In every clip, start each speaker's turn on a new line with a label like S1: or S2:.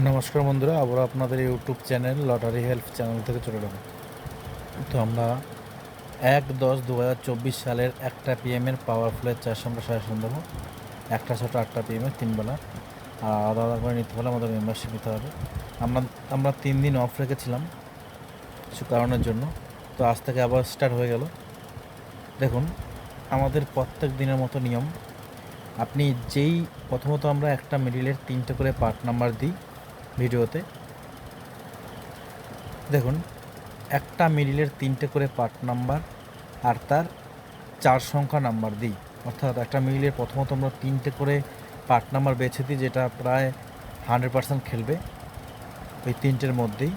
S1: নমস্কার বন্ধুরা, আবার আপনাদের YouTube channel lottery help channel থেকে চলে এলাম। তো আমরা এক দশ দু হাজার চব্বিশ সালের একটা পিএমের পাওয়ারফুলের চাষ আমরা সাজেশন দেবো। একটা ছোটো আটটা পিএমের তিনবেলা আর আলাদা আলাদা করে নিতে হলে আমাদের মেম্বারশিপ নিতে হবে। আমরা আমরা তিন দিন অফ রেখেছিলাম কিছু কারণের জন্য। তো আজ থেকে আবার স্টার্ট হয়ে গেল। দেখুন, আমাদের প্রত্যেক দিনের মতো নিয়ম। আপনি যেই, প্রথমত আমরা একটা মিডিলের তিনটে করে পার্ট নাম্বার দিই। ভিডিওতে। দেখুন, একটা মিডিলের তিনটে করে পার্ট নাম্বার আর তার চার সংখ্যা নাম্বার দিই। অর্থাৎ একটা মিডিলের প্রথমত আমরা তিনটে করে পার্ট নাম্বার বেছে দিই, যেটা প্রায় হান্ড্রেড পার্সেন্ট খেলবে। ওই তিনটের মধ্যেই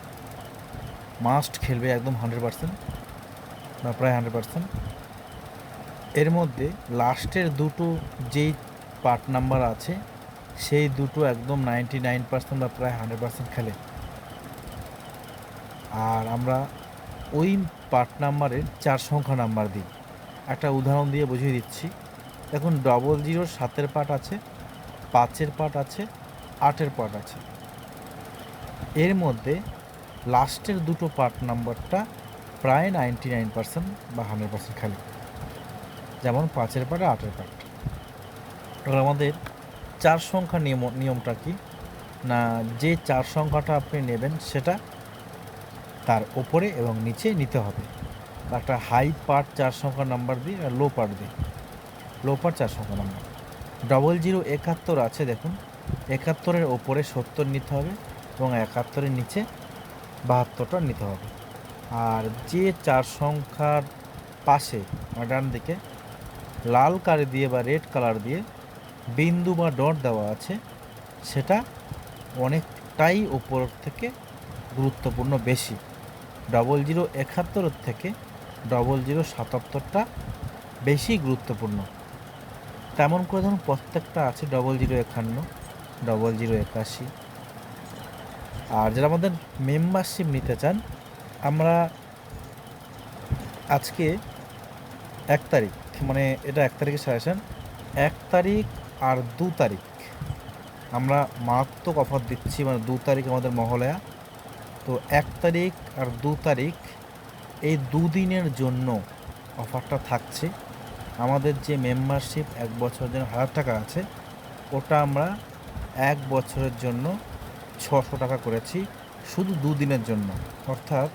S1: মাস্ট খেলবে একদম হান্ড্রেড পার্সেন্ট বা প্রায় হান্ড্রেড পার্সেন্ট। এর মধ্যে লাস্টের দুটো যেই পার্ট নাম্বার আছে সেই দুটো একদম নাইনটি নাইন পার্সেন্ট বা প্রায় হান্ড্রেড পার্সেন্ট খেলে। আর আমরা ওই পার্ট নাম্বারের চার সংখ্যা নাম্বার দিই। একটা উদাহরণ দিয়ে বুঝিয়ে দিচ্ছি। দেখুন ডবল জিরোর সাতের পার্ট আছে, পাঁচের পার্ট আছে, আটের পার্ট আছে। এর মধ্যে লাস্টের দুটো পার্ট নাম্বারটা প্রায় নাইনটি নাইন পার্সেন্ট বা হান্ড্রেড পার্সেন্ট খেলে। যেমন পাঁচের পার্ট আর আটের পার্ট আমাদের চার সংখ্যা নিয়ম, নিয়মটা কি? না, যে চার সংখ্যাটা আপনি নেবেন সেটা তার ওপরে এবং নিচে নিতে হবে। একটা হাই পার্ট চার সংখ্যা নাম্বার দিই আর লো পার্ট দিই লো পার্ট চার সংখ্যা নাম্বার ডবল জিরো একাত্তর আছে, দেখুন। একাত্তরের ওপরে সত্তর নিতে হবে এবং একাত্তরের নিচে বাহাত্তরটা নিতে হবে। আর যে চার সংখ্যার পাশে, ডান দিকে, লাল কালি দিয়ে বা রেড কালার দিয়ে বিন্দু বা ডট দেওয়া আছে, সেটা অনেকটাই ওপর থেকে গুরুত্বপূর্ণ বেশি। ডবল জিরো একাত্তরের থেকে ডবল জিরো সাতাত্তরটা বেশি গুরুত্বপূর্ণ। তেমন করে ধরুন প্রত্যেকটা আছে ডবল জিরো একান্ন ডবল জিরো একাশি। আর যারা আমাদের মেম্বারশিপ নিতে চান, আমরা আজকে এক তারিখ মানে এটা এক তারিখে সাজেশন এক তারিখ আর দু তারিখ। আমরা মারাত্মক অফার দিচ্ছি মানে দু তারিখ আমাদের মহলয়া তো এক তারিখ আর দু তারিখ এই দুদিনের জন্য অফারটা থাকছে। আমাদের যে মেম্বারশিপ এক বছরের জন্য হাজার টাকা আছে, ওটা আমরা এক বছরের জন্য ছশো টাকা করেছি শুধু দুদিনের জন্য। অর্থাৎ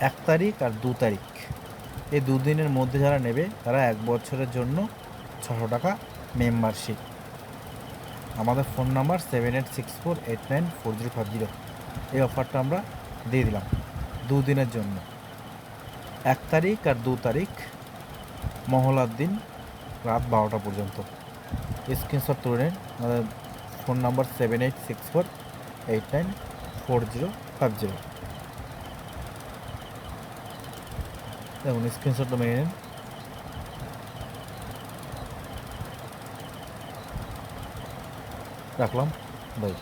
S1: এক তারিখ আর দু তারিখ। এই দুদিনের মধ্যে যারা নেবে, তারা এক বছরের জন্য ছশো টাকা মেম্বারশিপ। আমাদের phone number seven eight six four eight nine four zero five zero এই অফারটা আমরা দিয়ে দিলাম দুদিনের জন্য। এক তারিখ আর দু তারিখ মহলার দিন রাত বারোটা পর্যন্ত। স্ক্রিনশট তুলে নিন, আমাদের phone number seven eight six four eight nine four zero five zero দেখুন, স্ক্রিনশটটা মেরে নিন। রাখলাম বাই